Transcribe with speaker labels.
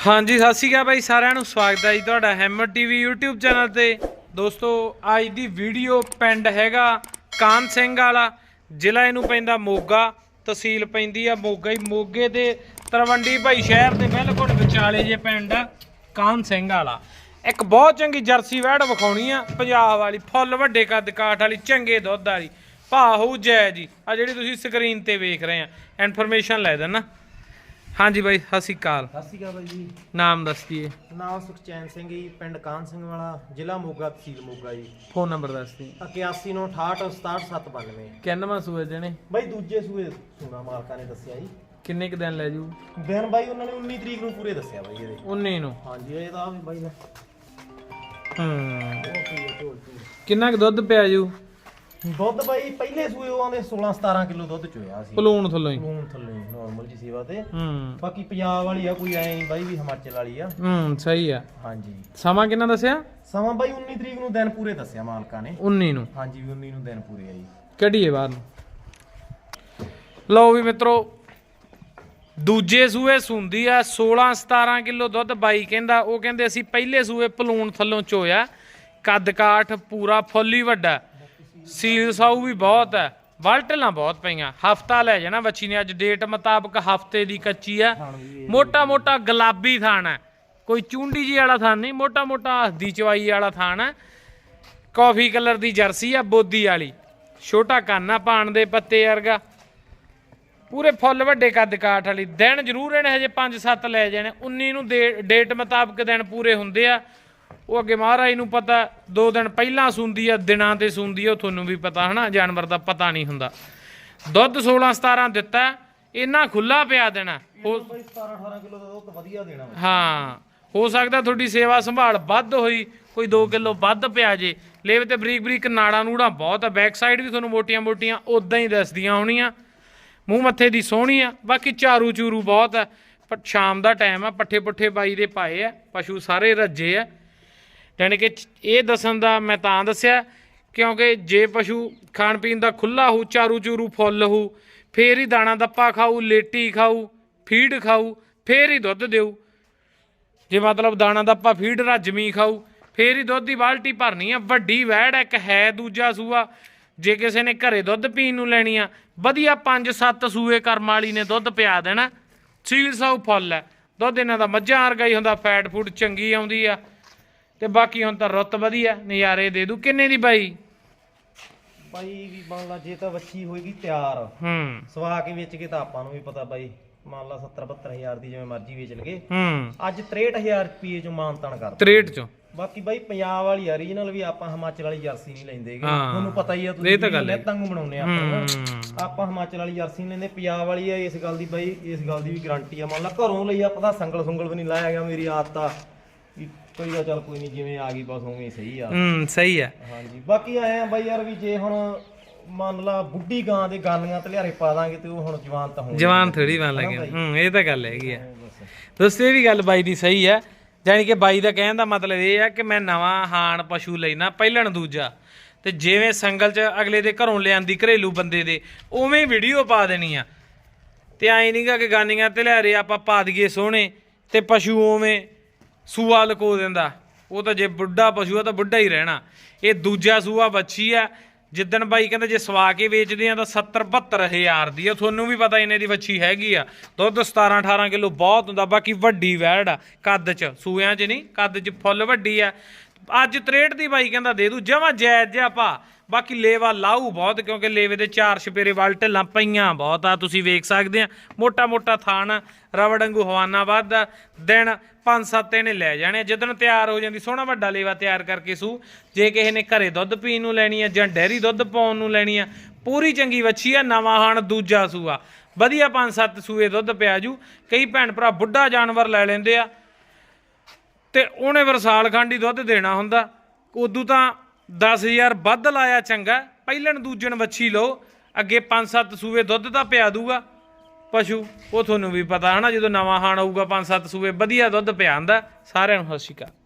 Speaker 1: ਹਾਂਜੀ, ਸਤਿ ਸ਼੍ਰੀ ਅਕਾਲ ਬਾਈ ਸਾਰਿਆਂ ਨੂੰ ਸਵਾਗਤ ਹੈ ਜੀ ਤੁਹਾਡਾ ਹੈਮਰ ਟੀਵੀ YouTube ਚੈਨਲ ਤੇ। ਦੋਸਤੋ, ਅੱਜ ਦੀ ਵੀਡੀਓ ਪਿੰਡ ਹੈਗਾ ਕਾਨ ਸਿੰਘ ਵਾਲਾ, ਜ਼ਿਲ੍ਹਾ ਇਹਨੂੰ ਪੈਂਦਾ ਮੋਗਾ, ਤਹਿਸੀਲ ਪੈਂਦੀ ਆ ਮੋਗਾ ਹੀ ਮੋਗੇ ਦੇ ਤਰਵੰਡੀ ਭਾਈ ਸ਼ਹਿਰ ਦੇ ਬਿਲਕੁਲ ਵਿਚਾਲੇ ਜੇ ਪਿੰਡ ਆ, ਕਾਨ ਸਿੰਘ ਵਾਲਾ। ਇੱਕ ਬਹੁਤ ਚੰਗੀ ਜਰਸੀ ਵੈੜ ਵਿਖਾਉਣੀ ਆ, ਪੰਜਾਬ ਵਾਲੀ, ਫੁੱਲ ਵੱਡੇ ਕੱਦ ਕਾਠ ਵਾਲੀ, ਚੰਗੇ ਦੁੱਧ ਵਾਲੀ। ਭਾ ਹੋਊ ਜੈ ਜੀ ਆ ਜਿਹੜੀ ਤੁਸੀਂ ਸਕਰੀਨ ਤੇ ਵੇਖ ਰਹੇ ਆ ਇਨਫੋਰਮੇਸ਼ਨ ਲੈ ਦੇਣਾ। ਹਾਂਜੀ ਬਾਈ ਸਤਿ ਸ਼੍ਰੀ ਅਕਾਲ।
Speaker 2: ਸਤਿ ਸ਼੍ਰੀ ਅਕਾਲ ਬਾਈ ਜੀ।
Speaker 1: ਨਾਮ ਦੱਸ ਦਈਏ।
Speaker 2: ਨਾਮ ਸੁਖਚੈਨ ਸਿੰਘ ਜੀ ਪਿੰਡ ਕਾਨ ਸਿੰਘ ਵਾਲਾ ਜ਼ਿਲ੍ਹਾ ਮੋਗਾ ਤਹਿਸੀਲ ਮੋਗਾ ਜੀ।
Speaker 1: ਫੋਨ ਨੰਬਰ ਦੱਸ ਦੀ
Speaker 2: 81 ਨੂੰ 68 67 792
Speaker 1: ਕਿੰਨਵਾਂ ਸੂਏ ਦੇਣੇ?
Speaker 2: ਬਾਈ ਦੂਜੇ ਸੂਏ ਸੁਣਾ ਮਾਲਕਾਂ ਨੇ ਦੱਸਿਆ ਜੀ।
Speaker 1: ਕਿੰਨੇ ਕ ਦਿਨ ਲੈ ਜੂ?
Speaker 2: ਦਿਨ ਬਾਈ ਉਹਨਾਂ ਨੇ 19 ਤਰੀਕ ਨੂੰ ਪੂਰੇ ਦੱਸਿਆ ਬਾਈ ਇਹਦੇ।
Speaker 1: 19 ਨੂੰ?
Speaker 2: ਹਾਂਜੀ ਇਹ ਤਾਂ ਵੀ ਬਾਈ ਦਾ
Speaker 1: ਹੂੰ। ਕਿੰਨਾ ਕ ਦੁੱਧ ਪਿਆ ਜੂ?
Speaker 2: ਦੁੱਧ ਬਾਈ ਪਹਿਲੇ ਸੂਏ ਉਹ ਆਂਦੇ 16 17 ਕਿਲੋ ਦੁੱਧ ਚੋਇਆ ਸੀ।
Speaker 1: ਪਲੂਣ ਥੱਲੋਂ ਹੀ।
Speaker 2: ਲੂਣ ਥੱਲੇ ਨਾਰਮਲ ਜੀ ਸੇਵਾ ਤੇ।
Speaker 1: ਹੂੰ।
Speaker 2: ਬਾਕੀ ਪੰਜਾਬ ਵਾਲੀ ਆ ਕੋਈ ਐ ਨਹੀਂ ਬਾਈ ਵੀ ਹਿਮਾਚਲ ਵਾਲੀ ਆ।
Speaker 1: ਹੂੰ ਸਹੀ ਆ।
Speaker 2: ਹਾਂਜੀ।
Speaker 1: ਸਮਾਂ ਕਿੰਨਾ ਦੱਸਿਆ?
Speaker 2: ਸਮਾਂ ਬਾਈ 19 ਤਰੀਕ ਨੂੰ ਦਿਨ ਪੂਰੇ ਦੱਸਿਆ ਮਾਲਕਾਂ ਨੇ।
Speaker 1: 19 ਨੂੰ।
Speaker 2: ਹਾਂਜੀ ਵੀ 19 ਨੂੰ ਦਿਨ ਪੂਰੇ ਆ ਜੀ।
Speaker 1: ਕੱਢੀਏ ਬਾਹਰ ਨੂੰ। ਲਓ ਵੀ ਮਿੱਤਰੋ ਦੂਜੇ ਸੂਏ ਸੁੰਦੀ ਆ 16 17 ਕਿਲੋ ਦੁੱਧ ਬਾਈ ਕਹਿੰਦਾ ਉਹ ਕਹਿੰਦੇ ਅਸੀਂ ਪਹਿਲੇ ਸੂਏ ਪਲੂਣ ਥੱਲੋਂ ਚੋਇਆ। ਕੱਦ ਕਾਠ ਪੂਰਾ ਫੁੱਲ ਵੱਡਾ। ਸੀਲ ਸਾਊ ਵੀ ਬਹੁਤ ਹੈ। ਵਲਟਲਾਂ ਬਹੁਤ ਪਈਆਂ। ਹਫਤਾ ਲੈ ਜਾਣਾ ਬੱਚੀ ਨੇ। ਅੱਜ ਡੇਟ ਮੁਤਾਬਕ ਹਫ਼ਤੇ ਦੀ ਕੱਚੀ ਆ ਮੋਟਾ ਮੋਟਾ ਗੁਲਾਬੀ ਥਾਨ ਹੈ। ਕੋਈ ਚੁੰਡੀ ਜੀ ਵਾਲਾ ਥਾਨ ਨਹੀਂ ਮੋਟਾ ਮੋਟਾ ਹੱਦੀ ਚਵਾਈ ਵਾਲਾ ਥਾਨ ਹੈ। ਕਾਫੀ ਕਲਰ ਦੀ ਜਰਸੀ ਆ ਬੋਦੀ ਵਾਲੀ। ਛੋਟਾ ਕਾਨਾ ਪਾਣ ਦੇ ਪੱਤੇ ਵਰਗਾ। ਪੂਰੇ ਫੁੱਲ ਵੱਡੇ ਕੱਦ ਕਾਠ ਵਾਲੀ। ਦਿਨ ਜ਼ਰੂਰ ਇਹਨੇ ਹਜੇ 5-7 ਲੈ ਜਾਣੇ। 19 ਨੂੰ ਡੇਟ ਮੁਤਾਬਕ ਦਿਨ ਪੂਰੇ ਹੁੰਦੇ ਆ। ਉਹ ਅੱਗੇ ਮਹਾਰਾਜ ਨੂੰ ਪਤਾ ਦੋ ਦਿਨ ਪਹਿਲਾਂ ਸੁੰਦੀ ਆ ਦਿਨਾਂ ਤੇ ਸੁੰਦੀ ਆ ਉਹ ਤੁਹਾਨੂੰ ਵੀ ਪਤਾ ਹਨਾ ਜਾਨਵਰ ਦਾ ਪਤਾ ਨਹੀਂ ਹੁੰਦਾ। ਦੁੱਧ 16-17 ਦਿੱਤਾ ਇੰਨਾ ਖੁੱਲਾ ਪਿਆ ਦੇਣਾ। ਹੋ
Speaker 2: ਬਾਈ 17 18 ਕਿਲੋ ਦਾ ਦੁੱਧ ਵਧੀਆ ਦੇਣਾ।
Speaker 1: ਹਾਂ ਹੋ ਸਕਦਾ ਤੁਹਾਡੀ ਸੇਵਾ ਸੰਭਾਲ ਵੱਧ ਹੋਈ ਕੋਈ 2 ਕਿਲੋ ਵੱਧ ਪਿਆ ਜੇ। ਲੇਵ ਤੇ ਬਰੀਕ ਬਰੀਕ ਨਾੜਾਂ ਨੂੜਾਂ ਬਹੁਤ ਆ ਬੈਕ ਸਾਈਡ ਵੀ ਤੁਹਾਨੂੰ ਮੋਟੀਆਂ ਮੋਟੀਆਂ ਉਦਾਂ ਹੀ ਦਿਸਦੀਆਂ ਹੋਣੀਆਂ। ਮੂੰਹ ਮੱਥੇ ਦੀ ਸੋਹਣੀ ਆ ਬਾਕੀ ਚਾਰੂ ਚੂਰੂ ਬਹੁਤ ਆ ਪਰ ਸ਼ਾਮ ਦਾ ਟਾਈਮ ਆ ਪੱਠੇ ਪੁੱਠੇ ਬਾਈ ਦੇ ਪਾਏ ਆ ਪਸ਼ੂ ਸਾਰੇ ਰੱਜੇ ਆ। ਯਾਨੀ ਕਿ ਇਹ ਦੱਸਣ ਦਾ ਮੈਂ ਤਾਂ ਦੱਸਿਆ, ਕਿਉਂਕਿ ਜੇ ਪਸ਼ੂ ਖਾਣ ਪੀਣ ਦਾ ਖੁੱਲਾ ਹੋ ਚਾਰੂ ਚੂਰੂ ਫੁੱਲ ਹੋ ਫੇਰ ਹੀ ਦਾਣਾ ਦੱਪਾ ਖਾਊ, ਲੇਟੀ ਖਾਊ, ਫੀਡ ਖਾਊ, ਫੇਰ ਹੀ ਦੁੱਧ ਦੇਊ। ਜੇ ਮਤਲਬ ਦਾਣਾ ਦੱਪਾ, ਫੀਡ ਰੱਜਮੀ ਖਾਊ, ਫੇਰ ਹੀ ਦੁੱਧ ਦੀ ਬਾਲਟੀ ਭਰਨੀ ਆ। ਵੱਡੀ ਵੈੜ ਇੱਕ ਹੈ ਦੂਜਾ ਸੂਆ। ਜੇ ਕਿਸੇ ਨੇ ਘਰੇ ਦੁੱਧ ਪੀਣ ਨੂੰ ਲੈਣੀ ਆ, ਵਧੀਆ 5-7 ਸੂਏ ਕਰਮ ਵਾਲੀ ਨੇ ਦੁੱਧ ਪਿਆ ਦੇਣਾ। ਸੀਲ ਸਾਊ ਫੁੱਲ ਹੈ ਦੁੱਧ ਇਹਨਾਂ ਦਾ ਮੱਝਾਂ ਵਰਗਾ ਹੀ ਹੁੰਦਾ, ਫੈਟ ਫੂਡ ਚੰਗੀ ਆਉਂਦੀ ਆ। ਤੇ ਬਾਕੀ ਹੁਣ ਤਾਂ ਰੁੱਤ ਵਧੀਆ ਨਜ਼ਾਰੇ ਦੇ ਦੂ। ਕਿੰਨੇ ਦੀ ਬਾਈ?
Speaker 2: ਬਾਈ ਵੀ ਮੰਨ ਲਾ ਜੇ ਤਾਂ ਵੱਛੀ ਹੋਏਗੀ ਤਿਆਰ।
Speaker 1: ਹੂੰ।
Speaker 2: ਸਵਾ ਕੇ ਵੇਚ ਕੇ ਤਾਂ ਆਪਾਂ ਨੂੰ ਵੀ ਪਤਾ ਬਾਈ ਮੰਨ ਲਾ 70 72000 ਦੀ ਜਿਵੇਂ ਮਰਜ਼ੀ ਵੇਚ ਲਗੇ
Speaker 1: ਹੂੰ।
Speaker 2: ਅੱਜ 63000 ਰੁਪਏ ਚ ਮਾਨਤਾਨ ਕਰ
Speaker 1: 63 ਚੋਂ?
Speaker 2: ਬਾਕੀ ਬਾਈ ਪੰਜਾਬ ਵਾਲੀ ਓਰੀਜਨਲ ਵੀ ਆਪਾਂ ਹਿਮਾਚਲ ਵਾਲੀ ਜਰਸੀ ਨਹੀਂ ਲੈਂਦੇਗੇ
Speaker 1: ਹਾਂ।
Speaker 2: ਤੁਹਾਨੂੰ ਪਤਾ ਹੀ ਆ
Speaker 1: ਇਹ ਤਾਂ ਗੱਲ ਹੈ।
Speaker 2: ਤੰਗ ਆਪਾਂ। ਨਾ।
Speaker 1: ਹੂੰ।
Speaker 2: ਆਪਾਂ ਹਿਮਾਚਲ ਵਾਲੀ ਜਰਸੀ ਨਹੀਂ ਲੈਂਦੇ ਪੰਜਾਬ ਵਾਲੀ ਆ ਇਸ ਗੱਲ ਦੀ ਬਾਈ ਇਸ ਗੱਲ ਦੀ ਵੀ ਗਾਰੰਟੀ ਆ। ਮੰਨ ਲਾ ਘਰੋਂ ਲਈ ਆਪਾਂ ਤਾਂ ਸੰਗਲ ਸੁੰਗਲ ਵੀ ਨਹੀਂ ਲਾਇਆ ਗਿਆ ਮੇਰੀ ਆਦਤ ਆ। ਵੀ ਕੋਈ ਦਾ ਚੱਲ ਕੋਈ ਨਹੀਂ ਜਿਵੇਂ ਆ ਗਈ ਬਸ ਉਵੇਂ ਹੀ ਸਹੀ ਆ।
Speaker 1: ਹੂੰ ਸਹੀ ਹੈ
Speaker 2: ਹਾਂਜੀ ਬਾਕੀ ਆਏ ਆ ਬਾਈ ਯਾਰ ਵੀ ਜੇ ਹੁਣ ਮੰਨ ਲਾ ਬੁੱਢੀ ਗਾਂ ਦੇ ਗਾਨੀਆਂ ਤੇ ਲਿਆਰੇ ਪਾ ਦਾਂਗੇ ਤੇ ਉਹ ਹੁਣ ਜਵਾਨ ਤਾਂ ਹੋਣੀ
Speaker 1: ਜਵਾਨ ਥੋੜੀ ਬਣ ਲੱਗੇ ਹੂੰ ਇਹ ਤਾਂ ਗੱਲ ਹੈਗੀ ਆ। ਦੋਸਤੋ ਇਹ ਵੀ ਗੱਲ ਬਾਈ ਦੀ ਸਹੀ ਹੈ ਜਾਣੀ ਕਿ ਬਾਈ ਦਾ ਕਹਿਣ ਦਾ ਮਤਲਬ ਇਹ ਆ ਕਿ ਮੈਂ ਨਵਾਂ ਹਾਣ ਪਸ਼ੂ ਲੈਣਾ ਪਹਿਲਣ ਦੂਜਾ। ਤੇ ਜਿਵੇਂ ਸੰਗਲ 'ਚ ਅਗਲੇ ਦੇ ਘਰੋਂ ਲਿਆਂਦੀ ਘਰੇਲੂ ਬੰਦੇ ਦੇ ਉਵੇਂ ਵੀਡੀਓ ਪਾ ਦੇਣੀ ਆ। ਤੇ ਐਂ ਨਹੀਂਗਾ ਕਿ ਗਾਨੀਆਂ ਤੇ ਲੈ ਰੇ ਆਪਾਂ ਪਾ ਦਈਏ ਸੋਹਣੇ ਤੇ ਪਸ਼ੂ ਉਵੇਂ ਸੂਆ ਲਕੋ ਦਿੰਦਾ। ਉਹ ਤਾਂ ਜੇ ਬੁੱਢਾ ਪਸ਼ੂ ਆ ਤਾਂ ਬੁੱਢਾ ਹੀ ਰਹਿਣਾ। ਇਹ ਦੂਜਾ ਸੂਆ ਬੱਚੀ ਆ। ਜਿੱਦਣ ਬਾਈ ਕਹਿੰਦਾ ਜੇ ਸਵਾ ਕੇ ਵੇਚਦੇ ਆ ਤਾਂ 70 72 ਹਜ਼ਾਰ ਦੀ ਆ। ਤੁਹਾਨੂੰ ਵੀ ਪਤਾ ਇਹਨੇ ਦੀ ਵੱਛੀ ਹੈਗੀ ਆ। ਦੁੱਧ 17 18 ਕਿਲੋ ਬਹੁਤ ਹੁੰਦਾ। ਬਾਕੀ ਵੱਡੀ ਵੈੜ ਆ। ਕੱਦ ਚ। ਸੂਆਂ ਚ ਨਹੀਂ। ਕੱਦ ਚ ਫੁੱਲ ਵੱਡੀ ਆ। ਅੱਜ 63 ਦੀ ਬਾਈ ਕਹਿੰਦਾ ਦੇ ਦੂ, ਜਮਾ ਜਾਇਜ਼ ਜਿਹਾ ਪਾ ਬਾਕੀ ਲੇਵਾ ਲਾਊ ਬਹੁਤ, ਕਿਉਂਕਿ ਲੇਵੇ ਦੇ ਚਾਰ ਛਪੇਰੇ ਵੱਲ ਢਿੱਲਾਂ ਪਈਆਂ ਬਹੁਤ ਆ, ਤੁਸੀਂ ਵੇਖ ਸਕਦੇ ਆ। ਮੋਟਾ ਮੋਟਾ ਥਾਣ ਰਵੜ ਵਾਂਗੂ ਹਵਾਨਾ ਵੱਧਦਾ ਦਿਨ ਪੰਜ ਸੱਤ ਇਹਨੇ ਲੈ ਜਾਣੇ ਜਦੋਂ ਤਿਆਰ ਹੋ ਜਾਂਦੀ, ਸੋਹਣਾ ਵੱਡਾ ਲੇਵਾ ਤਿਆਰ ਕਰਕੇ ਸੂ। ਜੇ ਕਿਸੇ ਨੇ ਘਰੇ ਦੁੱਧ ਪੀਣ ਨੂੰ ਲੈਣੀ ਆ ਜਾਂ ਡੈਰੀ ਦੁੱਧ ਪਾਉਣ ਨੂੰ ਲੈਣੀ ਆ, ਪੂਰੀ ਚੰਗੀ ਵੱਛੀ ਆ, ਨਵਾਂ ਹਾਣ ਦੂਜਾ ਸੂਆ। ਵਧੀਆ ਪੰਜ ਸੱਤ ਸੂਏ ਦੁੱਧ ਪਿਆ ਜੂ। ਕਈ ਭੈਣ ਭਰਾ ਬੁੱਢਾ ਜਾਨਵਰ ਲੈ ਲੈਂਦੇ ਆ। ਤੇ ਉਹਨੇ ਵਰਸਾਲ ਖੰਡ ਹੀ ਦੁੱਧ ਦੇਣਾ ਹੁੰਦਾ। ਉਦੋਂ ਤਾਂ 10000 ਵੱਧ ਲਾਇਆ ਚੰਗਾ। ਪਹਿਲਣ ਦੂਜਣ ਵੱਛੀ ਲਓ। ਅੱਗੇ 5-7 ਸੂਏ ਦੁੱਧ ਤਾਂ ਪਿਆ ਦੂਗਾ। ਪਸ਼ੂ, ਉਹ ਤੁਹਾਨੂੰ ਵੀ ਪਤਾ ਹਨਾ, ਜਦੋਂ ਨਵਾਂ ਹਾਣ ਆਊਗਾ 5-7 ਸੂਏ ਵਧੀਆ ਦੁੱਧ ਪਿਆ ਹੁੰਦਾ। ਸਾਰਿਆਂ ਨੂੰ ਸਤਿ ਸ਼੍ਰੀ ਅਕਾਲ।